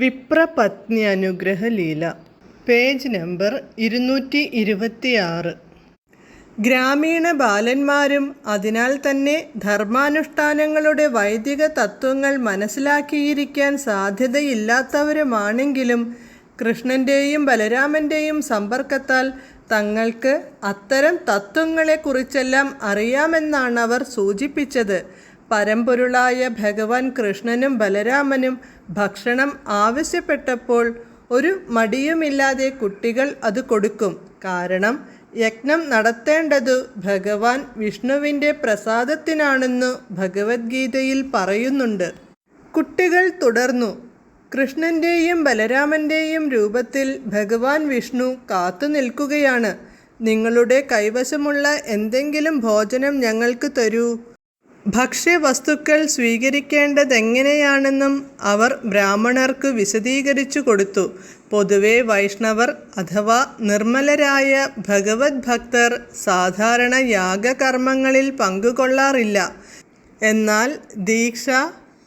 വിപ്രപത്നി അനുഗ്രഹലീല page number ഇരുന്നൂറ്റി ഇരുപത്തിയാറ് ഗ്രാമീണ ബാലന്മാരും അതിനാൽ തന്നെ ധർമാനുഷ്ഠാനങ്ങളുടെ വൈദിക തത്വങ്ങൾ മനസ്സിലാക്കിയിരിക്കാൻ സാധ്യതയില്ലാത്തവരുമാണെങ്കിലും കൃഷ്ണന്റെയും ബലരാമന്റെയും സമ്പർക്കത്താൽ തങ്ങൾക്ക് അത്തരം തത്വങ്ങളെക്കുറിച്ചെല്ലാം അറിയാമെന്നാണ് അവർ സൂചിപ്പിച്ചത്. പരമ്പൊരുളായ ഭഗവാൻ കൃഷ്ണനും ബലരാമനും ഭക്ഷണം ആവശ്യപ്പെട്ടപ്പോൾ ഒരു മടിയുമില്ലാതെ കുട്ടികൾ അത് കൊടുക്കും. കാരണം യജ്ഞം നടത്തേണ്ടതു ഭഗവാൻ വിഷ്ണുവിന്റെ പ്രസാദത്തിനാണെന്നു ഭഗവത്ഗീതയിൽ പറയുന്നുണ്ട്. കുട്ടികൾ തുടർന്നു. കൃഷ്ണന്റെയും ബലരാമന്റെയും രൂപത്തിൽ ഭഗവാൻ വിഷ്ണു കാത്തു നിൽക്കുകയാണ്. നിങ്ങളുടെ കൈവശമുള്ള എന്തെങ്കിലും ഭോജനം ഞങ്ങൾക്ക് തരൂ. ഭക്ഷ്യവസ്തുക്കൾ സ്വീകരിക്കേണ്ടതെങ്ങനെയാണെന്നും അവർ ബ്രാഹ്മണർക്ക് വിശദീകരിച്ചു കൊടുത്തു. പൊതുവെ വൈഷ്ണവർ അഥവാ നിർമ്മലരായ ഭഗവത് ഭക്തർ സാധാരണ യാഗകർമ്മങ്ങളിൽ പങ്കുകൊള്ളാറില്ല. എന്നാൽ ദീക്ഷ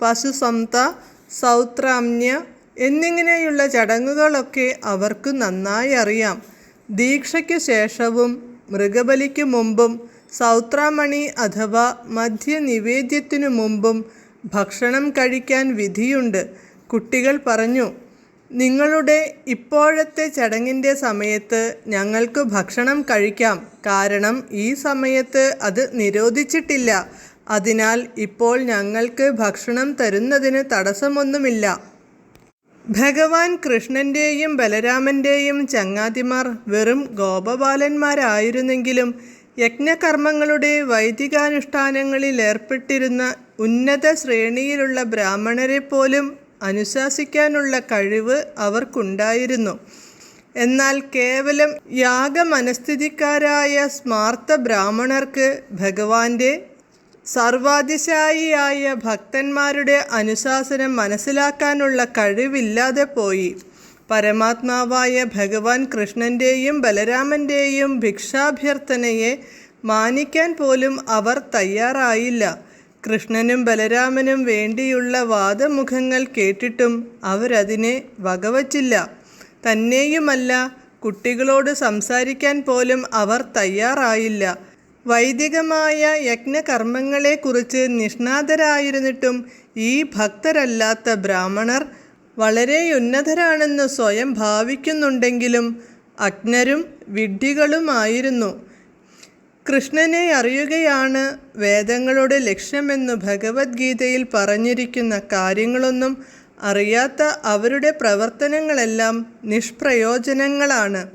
പശുസംത സൗത്രാമ്യ എന്നിങ്ങനെയുള്ള ചടങ്ങുകളൊക്കെ അവർക്ക് നന്നായി അറിയാം. ദീക്ഷയ്ക്ക് ശേഷവും മൃഗബലിക്ക് മുമ്പും സൗത്രാമണി അഥവാ മധ്യനിവേദ്യത്തിനു മുമ്പും ഭക്ഷണം കഴിക്കാൻ വിധിയുണ്ട്. കുട്ടികൾ പറഞ്ഞു നിങ്ങളുടെ ഇപ്പോഴത്തെ ചടങ്ങിന്റെ സമയത്ത് ഞങ്ങൾക്ക് ഭക്ഷണം കഴിക്കാം. കാരണം ഈ സമയത്ത് അത് നിരോധിച്ചിട്ടില്ല. അതിനാൽ ഇപ്പോൾ ഞങ്ങൾക്ക് ഭക്ഷണം തരുന്നതിന് തടസ്സമൊന്നുമില്ല. ഭഗവാൻ കൃഷ്ണന്റെയും ബലരാമന്റെയും ചങ്ങാതിമാർ വെറും ഗോപബാലന്മാരായിരുന്നെങ്കിലും യജ്ഞകർമ്മങ്ങളുടെ വൈദികാനുഷ്ഠാനങ്ങളിൽ ഏർപ്പെട്ടിരുന്ന ഉന്നത ശ്രേണിയിലുള്ള ബ്രാഹ്മണരെ പോലും അനുശാസിക്കാനുള്ള കഴിവ് അവർക്കുണ്ടായിരുന്നു. എന്നാൽ കേവലം യാഗമനസ്ഥിതിക്കാരായ സ്മാർത്ത ബ്രാഹ്മണർക്ക് ഭഗവാന്റെ സർവാതിശായിയായ ഭക്തന്മാരുടെ അനുശാസനം മനസ്സിലാക്കാനുള്ള കഴിവില്ലാതെ പോയി. പരമാത്മാവായ ഭഗവാൻ കൃഷ്ണന്റെയും ബലരാമന്റെയും ഭിക്ഷാഭ്യർത്ഥനയെ മാനിക്കാൻ പോലും അവർ തയ്യാറായില്ല. കൃഷ്ണനും ബലരാമനും വേണ്ടിയുള്ള വാദമുഖങ്ങൾ കേട്ടിട്ടും അവരതിനെ വകവച്ചില്ല. തന്നെയുമല്ല കുട്ടികളോട് സംസാരിക്കാൻ പോലും അവർ തയ്യാറായില്ല. വൈദികമായ യജ്ഞകർമ്മങ്ങളെക്കുറിച്ച് നിഷ്ണാതരായിരുന്നിട്ടും ഈ ഭക്തരല്ലാത്ത ബ്രാഹ്മണർ വളരെ ഉന്നതരാണെന്ന് സ്വയം ഭാവിക്കുന്നുണ്ടെങ്കിലും അജ്ഞരും വിഡ്ഢികളുമായിരുന്നു. കൃഷ്ണനെ അറിയുകയാണ് വേദങ്ങളുടെ ലക്ഷ്യമെന്ന് ഭഗവത്ഗീതയിൽ പറഞ്ഞിരിക്കുന്ന കാര്യങ്ങളൊന്നും അറിയാത്ത അവരുടെ പ്രവർത്തനങ്ങളെല്ലാം നിഷ്പ്രയോജനങ്ങളാണ്.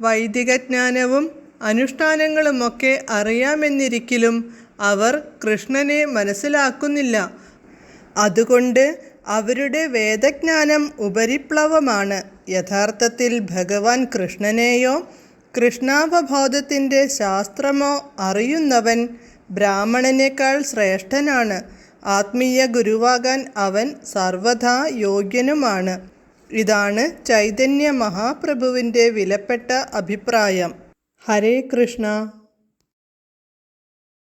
വൈദികജ്ഞാനവും അനുഷ്ഠാനങ്ങളുമൊക്കെ അറിയാമെന്നിരിക്കലും അവർ കൃഷ്ണനെ മനസ്സിലാക്കുന്നില്ല. അതുകൊണ്ട് അവരുടെ വേദജ്ഞാനം ഉപരിപ്ലവമാണ്. യഥാർത്ഥത്തിൽ ഭഗവാൻ കൃഷ്ണനെയോ കൃഷ്ണാവബോധത്തിന്റെ ശാസ്ത്രമോ അറിയുന്നവൻ ബ്രാഹ്മണനേക്കാൾ ശ്രേഷ്ഠനാണ്. ആത്മീയ ഗുരുവാകാൻ അവൻ സർവഥാ യോഗ്യനുമാണ്. ഇതാണ് ചൈതന്യ മഹാപ്രഭുവിന്റെ വിലപ്പെട്ട അഭിപ്രായം. ഹരേ കൃഷ്ണ.